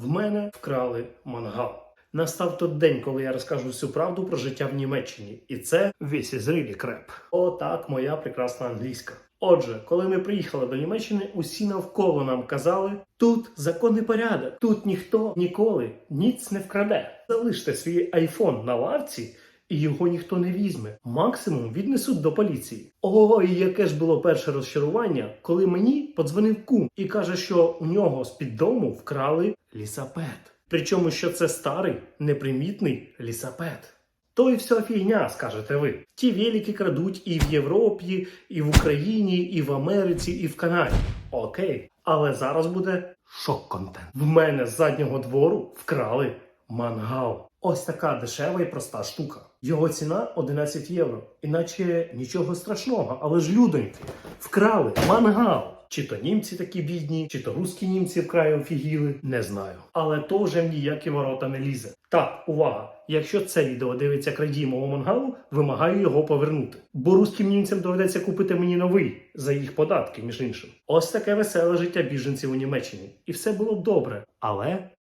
В мене вкрали мангал. Настав той день, коли я розкажу всю правду про життя в Німеччині, і це This is really crap. Отак моя прекрасна англійська. Отже, коли ми приїхали до Німеччини, усі навколо нам казали: тут законний порядок, тут ніхто ніколи ніц не вкраде. Залиште свій айфон на лавці. І його ніхто не візьме. Максимум віднесуть до поліції. Ой, яке ж було перше розчарування, коли мені подзвонив кум і каже, що у нього з під дому вкрали лісапет. Причому, що це старий, непримітний лісапет. То і вся фігня, скажете ви. Ті велики крадуть і в Європі, і в Україні, і в Америці, і в Канаді. Окей. Але зараз буде шок-контент. В мене з заднього двору вкрали мангал. Ось така дешева і проста штука. Його ціна 11 євро. Іначе нічого страшного, але ж людоньки вкрали мангал. Чи то німці такі бідні, чи то русські німці вкрай офігіли, не знаю. Але то вже в ніякі ворота не лізе. Так, увага! Якщо це відео дивиться крадій мого мангалу, вимагаю його повернути. Бо руським німцям доведеться купити мені новий за їх податки, між іншим. Ось таке веселе життя біженців у Німеччині. І все було б добре. Але